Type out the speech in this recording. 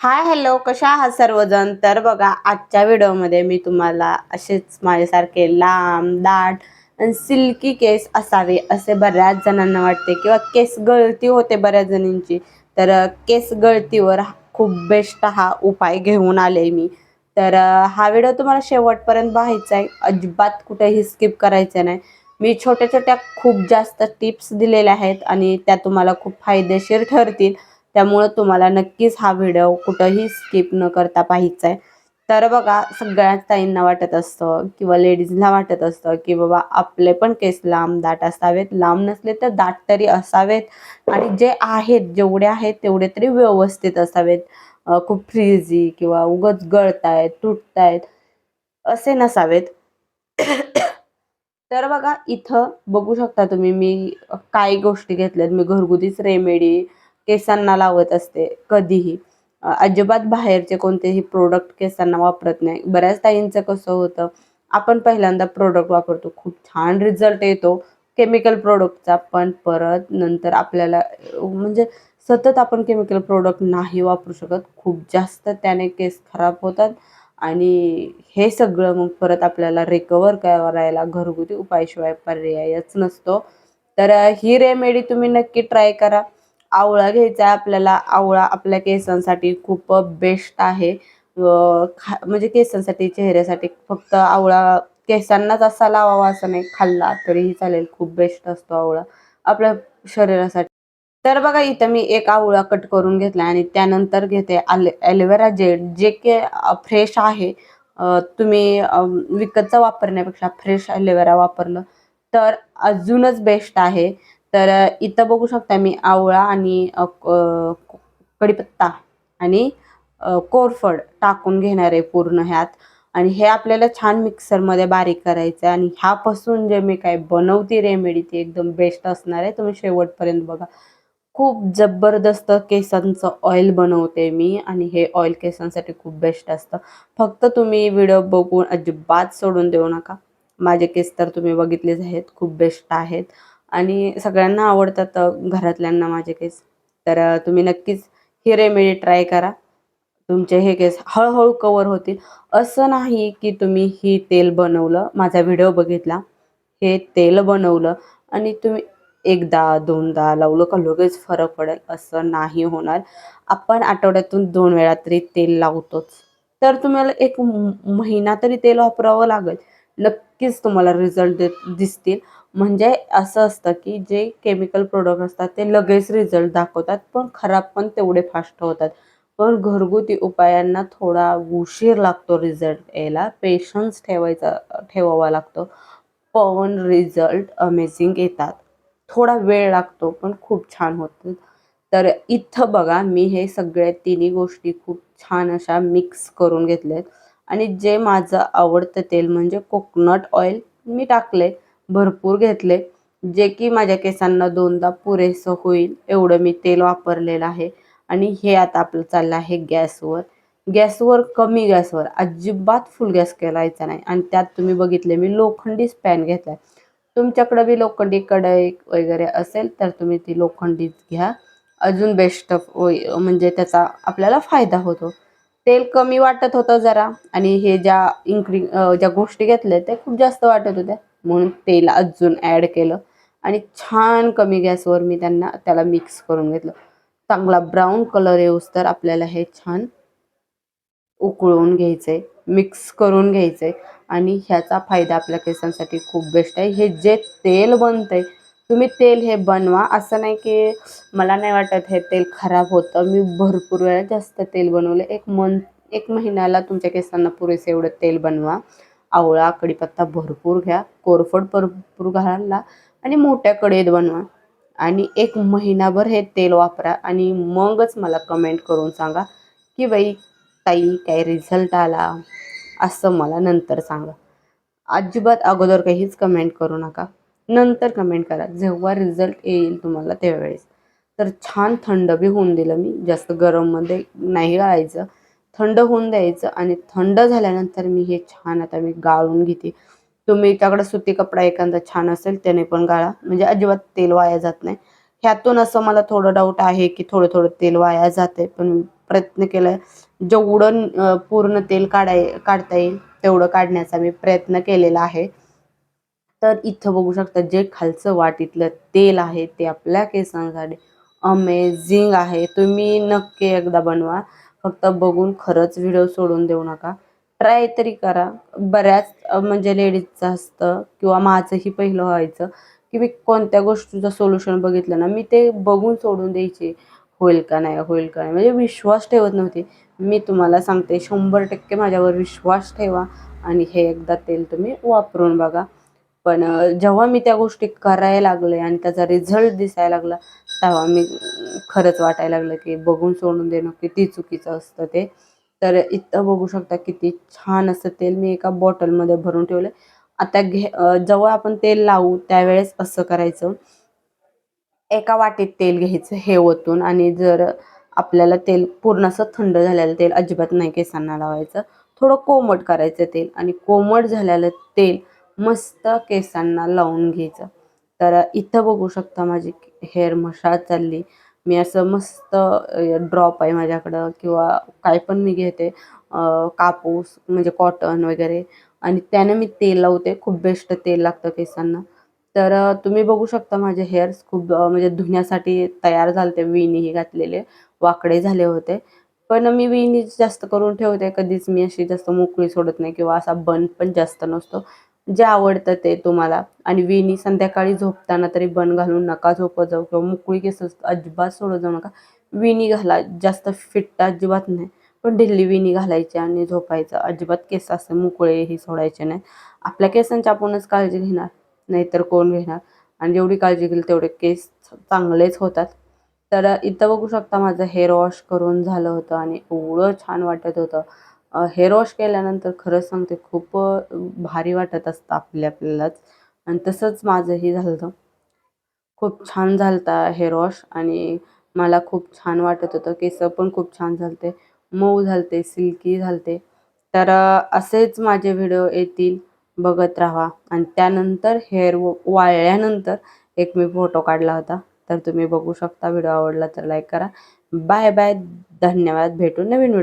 Hi hello. कशा आहात सर्वजण? तर बघा आजच्या व्हिडिओमध्ये मी तुम्हाला असेच माझ्यासारखे लांब दाट आणि सिल्की केस असावे असे बऱ्याच जणांना वाटते. किंवा केस गळती होते बऱ्याच जणींची. तर केस गळतीवर खूप बेस्ट हा उपाय घेऊन आले मी. तर हा व्हिडिओ तुम्हाला शेवटपर्यंत पाहायचा आहे. अजिबात कुठेही स्किप करायचं नाही. मी छोट्या छोट्या खूप जास्त टिप्स दिलेल्या आहेत आणि त्या तुम्हाला खूप फायदेशीर ठरतील. त्यामुळं तुम्हाला नक्कीच हा व्हिडिओ कुठंही स्किप न करता पाहायचा आहे. तर बघा सगळ्याच ताईंना वाटत असतं किंवा लेडीजला वाटत असतं की बाबा आपले पण केस लांब दाट असावेत. लांब नसले तर दाट तरी असावेत. आणि जे आहेत जेवढे आहेत तेवढे तरी व्यवस्थित असावेत. खूप फ्रीजी किंवा उगच गळतायत तुटतायत असे नसावेत. तर बघा इथं बघू शकता तुम्ही मी काही गोष्टी घेतल्यात. मी घरगुतीच रेमेडी केसांना लावत असते कधीही. अजिबात बाहेरचे कोणतेही प्रोडक्ट केसांना वापरत नाही. बऱ्याच ताईंचं कसं होतं आपण पहिल्यांदा प्रोडक्ट वापरतो खूप छान रिझल्ट येतो केमिकल प्रोडक्टचा पण परत नंतर आपल्याला म्हणजे सतत आपण केमिकल प्रोडक्ट नाही वापरू शकत. खूप जास्त त्याने केस खराब होतात. आणि हे सगळं मग परत आपल्याला रिकवर करायला घरगुती उपायाशिवाय पर्यायच नसतो. तर ही रेमेडी तुम्ही नक्की ट्राय करा. आवळा घ्यायचा आहे आपल्याला. आवळा आपल्या केसांसाठी खूप बेस्ट आहे. खा म्हणजे केसांसाठी चेहऱ्यासाठी फक्त आवळा केसांनाच असा लावावा असं नाही खाल्ला तरीही चालेल. खूप बेस्ट असतो आवळा आपल्या शरीरासाठी. तर बघा इथं मी एक आवळा कट करून घेतला आणि त्यानंतर घेते आले ॲलोवेरा जेल जे की फ्रेश आहे. तुम्ही विकतचं वापरण्यापेक्षा फ्रेश ॲलोवेरा वापरलं तर अजूनच बेस्ट आहे. तर इथं बघू शकता मी आवळा आणि कडीपत्ता कढीपत्ता आणि कोरफड टाकून घेणार आहे पूर्ण ह्यात. आणि हे आपल्याला छान मिक्सरमध्ये बारीक करायचं आहे. आणि ह्यापासून जे मी काय बनवते रेमेडी ती एकदम बेस्ट असणार आहे. तुम्ही शेवटपर्यंत बघा. खूप जबरदस्त केसांचं ऑइल बनवते मी. आणि हे ऑइल केसांसाठी खूप बेस्ट असतं. फक्त तुम्ही व्हिडिओ बघून अजिबात सोडून देऊ नका. माझे केस तर तुम्ही बघितलेच आहेत. खूप बेस्ट आहेत. आणि सगळ्यांना आवडतात घरातल्यांना माझे केस. तर तुम्ही नक्कीच ही रेमेडी ट्राय करा. तुमचे हे केस हळूहळू कवर होतील. असं नाही की तुम्ही ही तेल बनवलं माझा व्हिडिओ बघितला हे तेल बनवलं आणि तुम्ही एकदा दोनदा लावलं का लगेच फरक पडेल असं नाही होणार. आपण आठवड्यातून दोन वेळा तरी तेल लावतोच. तर तुम्हाला एक महिना तरी तेल वापरावं लागेल. नक्कीच तुम्हाला रिझल्ट देत दिसतील. म्हणजे असं असतं की जे केमिकल प्रोडक्ट असतात ते लगेच रिझल्ट दाखवतात पण खराब पण तेवढे फास्ट होतात. पण घरगुती उपायांना थोडा उशीर लागतो रिझल्ट यायला. पेशन्स ठेवायचा ठेवावा लागतो. पण रिझल्ट अमेझिंग येतात. थोडा वेळ लागतो पण खूप छान होतं. तर इथं बघा मी हे सगळ्या तिन्ही गोष्टी खूप छान अशा मिक्स करून घेतल्यात. आणि जे माझं आवडतं तेल म्हणजे कोकोनट ऑइल मी टाकले भरपूर घेतले जे की माझ्या केसांना दोनदा पुरेसं होईल एवढं मी तेल वापरलेलं आहे. आणि हे आता आपलं चाललं आहे गॅसवर. गॅसवर कमी गॅसवर. अजिबात फुल गॅस करायचा नाही. आणि त्यात तुम्ही बघितले मी लोखंडीच पॅन घेतलाय. तुमच्याकडं बी लोखंडी कढई वगैरे असेल तर तुम्ही ती लोखंडीच घ्या. अजून बेस्ट म्हणजे त्याचा आपल्याला फायदा होतो. तेल कमी वाटत होतं जरा. आणि हे ज्या इन्क्री ज्या गोष्टी घेतल्या त्या खूप जास्त वाटत होत्या. म्हणून तेल अजून ॲड केलं. आणि छान कमी गॅसवर मी त्यांना त्याला मिक्स करून घेतलं. चांगला ब्राऊन कलर येऊस तर आपल्याला हे छान उकळून घ्यायचं आहे मिक्स करून घ्यायचं आहे आणि ह्याचा फायदा आपल्या केसांसाठी खूप बेस्ट आहे. हे जे तेल बनतंय तुम्ही तेल हे बनवा. असं नाही की मला नाही वाटत हे तेल खराब होतं. मी भरपूर वेळा जास्त तेल बनवलं. एक मन एक महिन्याला तुमच्या केसांना पुरेसे एवढं तेल बनवा. आवळा कढीपत्ता भरपूर घ्या. कोरफड भरपूर घाला. आणि मोठ्या कढईत बनवा. आणि एक महिनाभर हे तेल वापरा आणि मगच मला कमेंट करून सांगा की बाई ताई काय रिझल्ट आला? असं मला नंतर सांगा. अजिबात अगोदर काहीच कमेंट करू नका. नंतर कमेंट करा. जेव्हा रिझल्ट येईल तुम्हाला त्यावेळेस. तर छान थंड बी होऊन दिलं मी. जास्त गरममध्ये नाही गाळायचं थंड होऊन द्यायचं आणि थंड झाल्यानंतर मी हे छान आता मी गाळून घेते. तुम्ही त्याकडे सुती कपडा एखादा छान असेल त्याने पण गाळा म्हणजे अजिबात तेल वाया जात नाही. ह्यातून असं मला थोडं डाऊट आहे की थोडं थोडं तेल वाया जाते पण प्रयत्न केलाय. जेवढं पूर्ण तेल काढाय काढता येईल तेवढं काढण्याचा मी प्रयत्न केलेला आहे. तर इथं बघू शकता जे खालचं वाटीतलं तेल आहे ते आपल्या केसांसाठी अमेझिंग आहे. तुम्ही नक्की एकदा बनवा. फक्त बघून खरंच व्हिडिओ सोडून देऊ नका. ट्राय तरी करा. बऱ्याच म्हणजे लेडीजचं असतं किंवा माझंही पहिलं व्हायचं की मी कोणत्या गोष्टीचं सोल्युशन बघितलं ना मी ते बघून सोडून द्यायचे होईल का नाही होईल का नाही. म्हणजे विश्वास ठेवत नव्हते. मी तुम्हाला सांगते शंभर टक्के माझ्यावर विश्वास ठेवा आणि हे एकदा तेल तुम्ही वापरून बघा. पण जेव्हा मी त्या गोष्टी करायला लागले आणि त्याचा रिझल्ट दिसायला लागला तेव्हा मी खरंच वाटायला लागलं की बघून सोडून देणं किती चुकीचं असतं ते. तर इथं बघू शकता किती छान असं तेल मी एका बॉटलमध्ये भरून ठेवलं आता घे जेव्हा आपण तेल लावू त्यावेळेस असं करायचं. एका वाटीत तेल घ्यायचं हे ओतून आणि जर आपल्याला तेल पूर्ण असं थंड झालेलं तेल अजिबात नाही केसांना लावायचं. थोडं कोमट करायचं तेल आणि कोमट झालेलं तेल मस्त केसांना लावून घ्यायचं. तर इथं बघू शकता माझी हेअर मशाज चालली. मी असं मस्त ड्रॉप आहे माझ्याकडं किंवा काय पण मी घेते कापूस म्हणजे कॉटन वगैरे. आणि त्यानं मी तेल लावते खूप बेस्ट तेल लागतं केसांना. तर तुम्ही बघू शकता माझे हेअर्स खूप म्हणजे धुण्यासाठी तयार झाले झालते. वेणीही घातलेले वाकडे झाले होते. पण मी वेणी जास्त करून ठेवते. कधीच मी अशी जास्त मोकळी सोडत नाही किंवा असा बन पण जास्त नसतो. जे आवडतं ते तुम्हाला. आणि वेणी संध्याकाळी झोपताना तरी बन घालून नका झोपत जाऊ किंवा मोकळी केस अजिबात सोडत जाऊ नका. वेणी घाला जास्त फिट्ट अजिबात नाही. पण ढिल्ली वेणी घालायची आणि झोपायचं. अजिबात केस असं मोकळेही सोडायचे नाही. आपल्या केसांची आपणच काळजी घेणार नाहीतर कोण घेणार? आणि जेवढी काळजी घेईल तेवढे केस चांगलेच होतात. तर इथं बघू शकता माझं हेअर वॉश करून झालं होतं आणि एवढं छान वाटत होतं. हेअर वॉश केल्यानंतर खरंच सांगते खूप भारी वाटत असतं आपल्या आपल्यालाच. आणि तसंच माझंही झालं होतं खूप छान झालता हेअर वॉश आणि मला खूप छान वाटत होतं. केस पण खूप छान झालते मऊ झालते सिल्की झालते. तर असेच माझे व्हिडिओ येतील. बघत राहा. आणि त्यानंतर हेअर वाळल्यानंतर एक मी फोटो काढला होता. तर तुम्ही बघू शकता. व्हिडिओ आवडला तर लाईक करा. Bye bye. धन्यवाद. भेटू नवीन व्हिडिओ